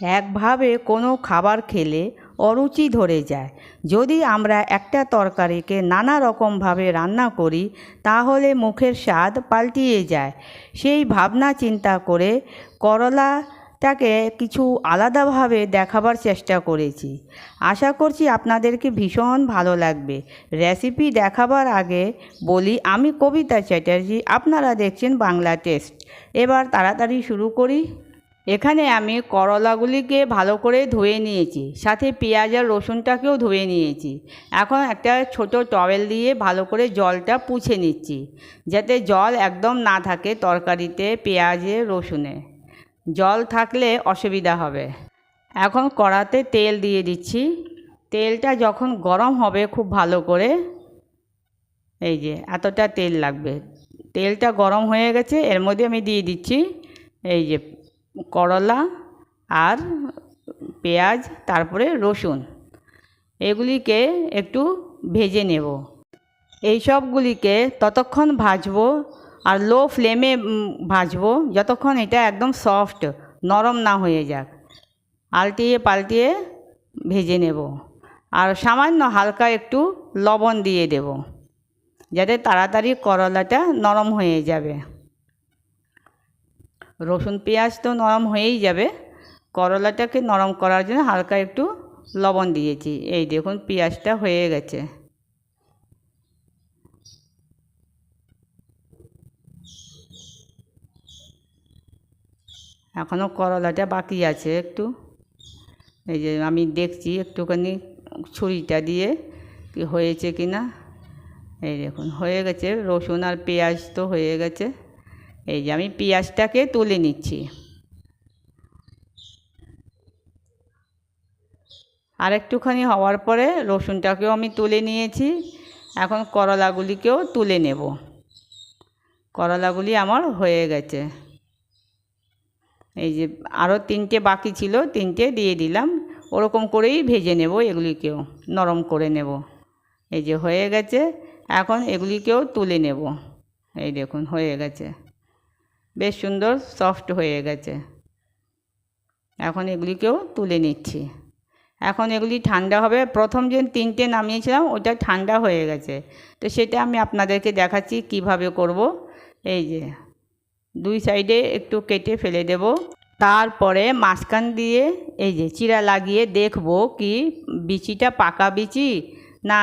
একভাবে কোনো খাবার খেলে অরুচি ধরে যায়। যদি আমরা একটা তরকারিকে নানা রকমভাবে রান্না করি, তাহলে মুখের স্বাদ পাল্টিয়ে যায়। সেই ভাবনা চিন্তা করে করলাটাকে কিছু আলাদাভাবে দেখাবার চেষ্টা করেছি। আশা করছি আপনাদেরকে ভীষণ ভালো লাগবে। রেসিপি দেখাবার আগে বলি, আমি কবিতা চ্যাটার্জি, আপনারা দেখছেন বাংলা টেস্ট। এবার তাড়াতাড়ি শুরু করি। এখানে আমি করলাগুলিকে ভালো করে ধুয়ে নিয়েছি, সাথে পেঁয়াজ আর রসুনটাকেও ধুয়ে নিয়েছি। এখন একটা ছোট টবেল দিয়ে ভালো করে জলটা পুছে নিচ্ছি, যাতে জল একদম না থাকে তরকারিতে পেঁয়াজে, রসুনে। জল থাকলে অসুবিধা হবে। এখন কড়াতে তেল দিয়ে দিচ্ছি। তেলটা যখন গরম হবে খুব ভালো করে, এই যে এতটা তেল লাগবে। তেলটা গরম হয়ে গেছে, এর মধ্যে আমি দিয়ে দিচ্ছি, এই যে করলা আর পেঁয়াজ, তারপরে রসুন। এগুলিকে একটু ভেজে নেব। এই সবগুলিকে ততক্ষণ ভাজবো আর লো ফ্লেমে ভাজবো যতক্ষণ এটা একদম সফট নরম না হয়ে যাক। আলটিয়ে পাল্টিয়ে ভেজে নেব। আর সামান্য হালকা একটু লবণ দিয়ে দেব, যাতে তাড়াতাড়ি করলাটা নরম হয়ে যাবে। রসুন পেঁয়াজ তো নরম হয়েই যাবে। করলাটাকে নরম করার জন্য হালকা একটু লবণ দিয়েছি। এই দেখুন পেঁয়াজটা হয়ে গেছে। এখনও করলাটা বাকি আছে একটু। এই যে আমি দেখছি একটুখানি ছুরিটা দিয়ে কি হয়েছে কি না এই দেখুন, হয়ে গেছে। রসুন আর পেঁয়াজ তো হয়ে গেছে। এই যে আমি পেঁয়াজটাকে তুলে নিচ্ছি। আর একটুখানি হওয়ার পরে রসুনটাকেও আমি তুলে নিয়েছি। এখন করলাগুলিকেও তুলে নেব। করলাগুলি আমার হয়ে গেছে। এই যে আরও তিনটে বাকি ছিল, তিনটে দিয়ে দিলাম। ওরকম করেই ভেজে নেব এগুলিকেও, নরম করে নেব। এই যে হয়ে গেছে, এখন এগুলিকেও তুলে নেব। এই দেখুন, হয়ে গেছে। বেশ সুন্দর সফট হয়ে গেছে। এখন এগুলিকেও তুলে নিচ্ছি। এখন এগুলি ঠান্ডা হবে। প্রথম যে তিনটে নামিয়েছিলাম, ওটা ঠান্ডা হয়ে গেছে। তো সেটা আমি আপনাদেরকে দেখাচ্ছি কীভাবে করব। এই যে, দুই সাইডে একটু কেটে ফেলে দেব। তারপরে মাঝখান দিয়ে এই যে, চিরা লাগিয়ে দেখব কি বিচিটা পাকা বিচি না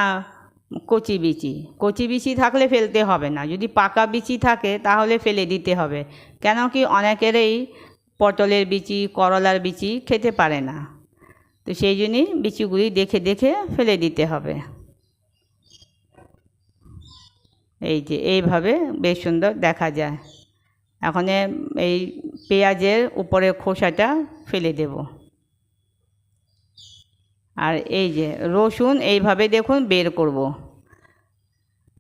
কচি বিচি। কচি বিচি থাকলে ফেলতে হবে না। যদি পাকা বিচি থাকে, তাহলে ফেলে দিতে হবে। কেন কি অনেকেরই পটলের বিচি, করলার বিচি খেতে পারে না। তো সেই জন্যই বিচিগুলি দেখে দেখে ফেলে দিতে হবে। এই যে, এইভাবে বেশ সুন্দর দেখা যায়। এখন এই পেঁয়াজের উপরে খোসাটা ফেলে দেব। আর এই যে রসুন এইভাবে দেখুন বের করব।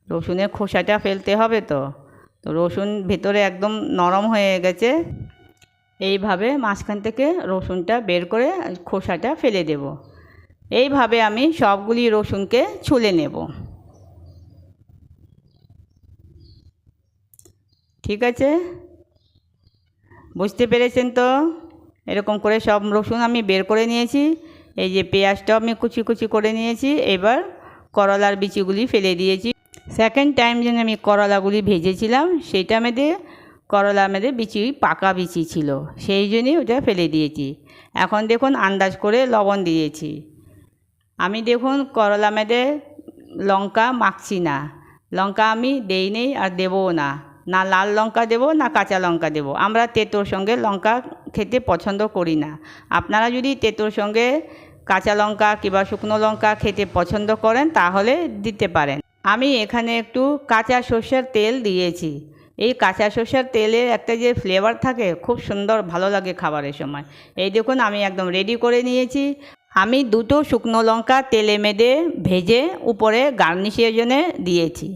রসুনের খোসাটা ফেলতে হবে তো। তো রসুন ভেতরে একদম নরম হয়ে গেছে। এইভাবে মাঝখান থেকে রসুনটা বের করে খোসাটা ফেলে দেব। এইভাবে আমি সবগুলি রসুনকে ছুলে নেব। ঠিক আছে? বুঝতে পেরেছেন তো? এরকম করে সব রসুন আমি বের করে নিয়েছি। এই যে পেঁয়াজটাও আমি কুচি কুচি করে নিয়েছি, এবার করলার বিচিগুলি ফেলে দিয়েছি। সেকেন্ড টাইম যেন আমি করলাগুলি ভেজেছিলাম সেইটা মেয়েদের করলা মেয়েদের বিচি, পাকা বিচি ছিল, সেই জন্যই ওটা ফেলে দিয়েছি। এখন দেখুন আন্দাজ করে লবণ দিয়েছি। আমি দেখুন করলা মেয়েদের লঙ্কা মাখছি না। লঙ্কা আমি দেই নেই আর দেবও না। না লাল লঙ্কা দেবো, না কাঁচা লঙ্কা দেবো। আমরা তেঁতোর সঙ্গে লঙ্কা খেতে পছন্দ করি না। আপনারা যদি তেঁতোর সঙ্গে কাঁচা লঙ্কা কিংবা শুকনো লঙ্কা খেতে পছন্দ করেন, তাহলে দিতে পারেন। আমি এখানে একটু কাঁচা সর্ষের তেল দিয়েছি। এই কাঁচা সর্ষের তেলের একটা যে ফ্লেভার থাকে, খুব সুন্দর, ভালো লাগে খাবারের সময়। এই দেখুন, আমি একদম রেডি করে নিয়েছি। আমি দুটো শুকনো লঙ্কা তেলে মেদে ভেজে উপরে গার্নিশের জন্য দিয়েছি।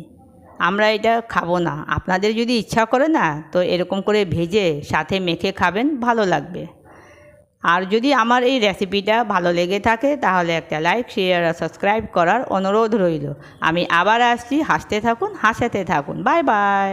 আমরা এটা খাব না। আপনাদের যদি ইচ্ছা করে না, তো এরকম করে ভেজে সাথে মেখে খাবেন, ভালো লাগবে। আর যদি আমার এই রেসিপিটা ভালো লেগে থাকে, তাহলে একটা লাইক শেয়ার আর সাবস্ক্রাইব করার অনুরোধ রইল। আমি আবার আসছি, হাসতে থাকুন, হাসাতে থাকুন। Bye bye